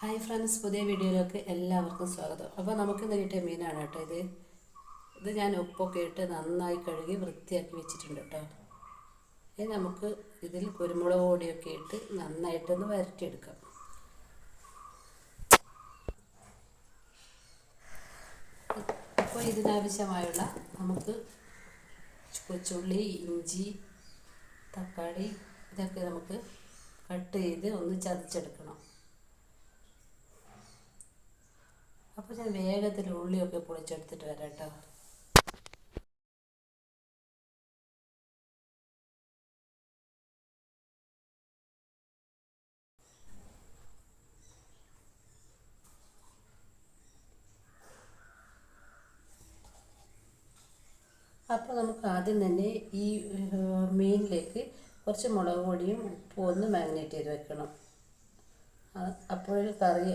Hi friends പുതിയ വീഡിയോയിലേക്ക് എല്ലാവർക്കും സ്വാഗതം. അപ്പോൾ നമുക്ക് നമുക്കിന്ന് കിട്ടിയ മീനാണ് കേട്ടോ ഇത്. ഇത് ഞാൻ ഉപ്പൊക്കെ ഇട്ട് നന്നായി കഴുകി വൃത്തിയാക്കി വെച്ചിട്ടുണ്ട് കേട്ടോ. ഇനി നമുക്ക് ഇതിൽ കുരുമുളക് പൊടിയൊക്കെ ഇട്ട് നന്നായിട്ടൊന്ന് വരട്ടിയെടുക്കാം. അപ്പോൾ ഇതിനാവശ്യമായുള്ള നമുക്ക് കൊച്ചുള്ളി ഇഞ്ചി തക്കാളി ഇതൊക്കെ നമുക്ക് കട്ട് ചെയ്ത് ഒന്ന് ചതച്ചെടുക്കണം. അപ്പോൾ ഞാൻ വേഗത്തിൽ ഉള്ളിയൊക്കെ പൊളിച്ചെടുത്തിട്ട് വരാം കേട്ടോ. അപ്പോൾ നമുക്ക് ആദ്യം തന്നെ ഈ മീനിലേക്ക് കുറച്ച് മുളക് പൊടിയും ഉപ്പും ഒന്ന് മാഗ്നേറ്റ് ചെയ്ത് വെക്കണം. അപ്പോൾ കറി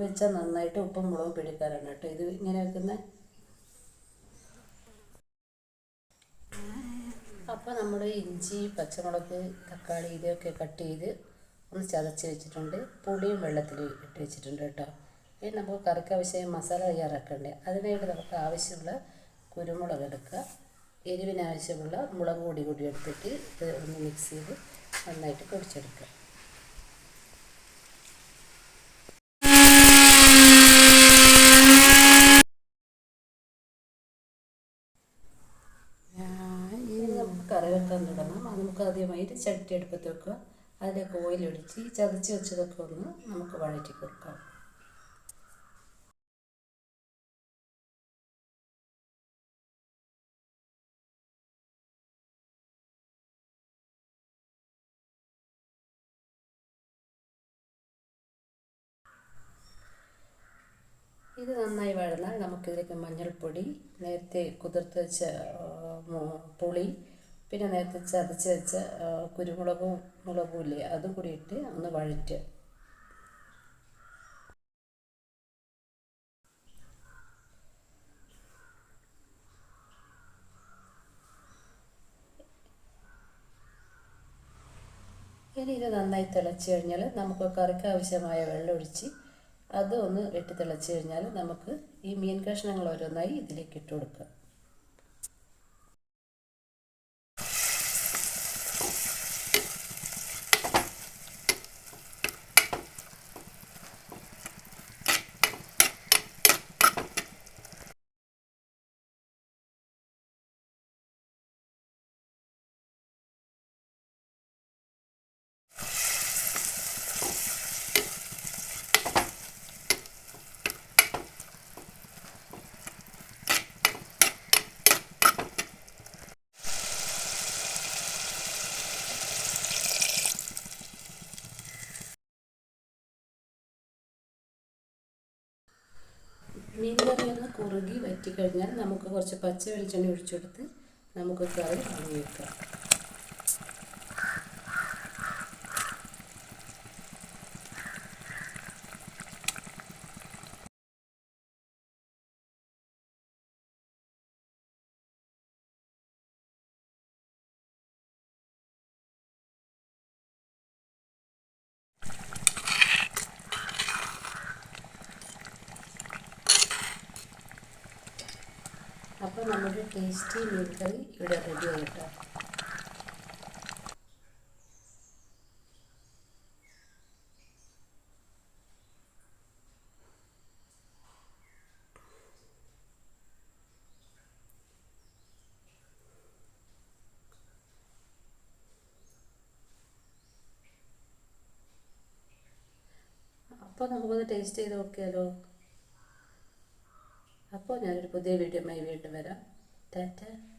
വെച്ചാൽ നന്നായിട്ട് ഉപ്പും മുളകും പിടിക്കാറുണ്ട് കേട്ടോ. ഇത് ഇങ്ങനെ വെക്കുന്ന. അപ്പോൾ നമ്മൾ ഇഞ്ചി പച്ചമുളക് തക്കാളി ഇതൊക്കെ കട്ട് ചെയ്ത് ഒന്ന് ചതച്ച് വെച്ചിട്ടുണ്ട്. പുളിയും വെള്ളത്തിൽ ഇട്ട് വെച്ചിട്ടുണ്ട് കേട്ടോ. ഇനി നമുക്ക് കറിക്ക് ആവശ്യമായ മസാല തയ്യാറാക്കണ്ടേ? അതിനായിട്ട് നമുക്ക് ആവശ്യമുള്ള കുരുമുളക് എടുക്കുക. എരിവിനാവശ്യമുള്ള മുളക് പൊടി കൂടി എടുത്തിട്ട് ഇത് ഒന്ന് മിക്സ് ചെയ്ത് നന്നായിട്ട് പൊടിച്ചെടുക്കുക ഇനി നമുക്ക് കറി വെക്കാൻ തുടങ്ങാം അത് നമുക്ക് ആദ്യമായിട്ട് ചട്ടി എടുപ്പത്ത് വെക്കുക. അതിലേക്ക് ഓയിലൊഴിച്ച് ഈ ചതച്ച് വെച്ചതൊക്കെ ഒന്ന് നമുക്ക് വഴറ്റി കൊടുക്കാം. ഇത് നന്നായി വഴന്നാൽ നമുക്കിതിലേക്ക് മഞ്ഞൾപ്പൊടി നേരത്തെ കുതിർത്ത് വെച്ച പുളി പിന്നെ നേരത്തെ ചതച്ച് വെച്ച കുരുമുളകും മുളകും ഇല്ലേ അതും കൂടി ഇട്ട് ഒന്ന് വഴറ്റുക. ഇനി ഇത് നന്നായി തിളച്ച് കഴിഞ്ഞാൽ നമുക്ക് കറിക്ക് ആവശ്യമായ വെള്ളം ഒഴിച്ച് അത് ഒന്ന് വെട്ടി തിളച്ച് കഴിഞ്ഞാൽ നമുക്ക് ഈ മീൻ കഷ്ണങ്ങൾ ഓരോന്നായി ഇതിലേക്ക് ഇട്ട് കൊടുക്കാം. മീൻ കറി ഒന്ന് കുറുകി വറ്റി കഴിഞ്ഞാൽ നമുക്ക് കുറച്ച് പച്ച വെളിച്ചെണ്ണ ഒഴിച്ചെടുത്ത് നമുക്ക് കറി വാങ്ങി വെക്കാം. അപ്പോൾ നമ്മുടെ ടേസ്റ്റി മീൻ കറി ഇവിടെ റെഡി ആയിട്ടോ അപ്പോൾ നമുക്കൊന്ന് ടേസ്റ്റ് ചെയ്ത് നോക്കിയാലോ? അപ്പോൾ ഞാനൊരു പുതിയ മൈ വീണ്ടും വരാം. ടാറ്റ.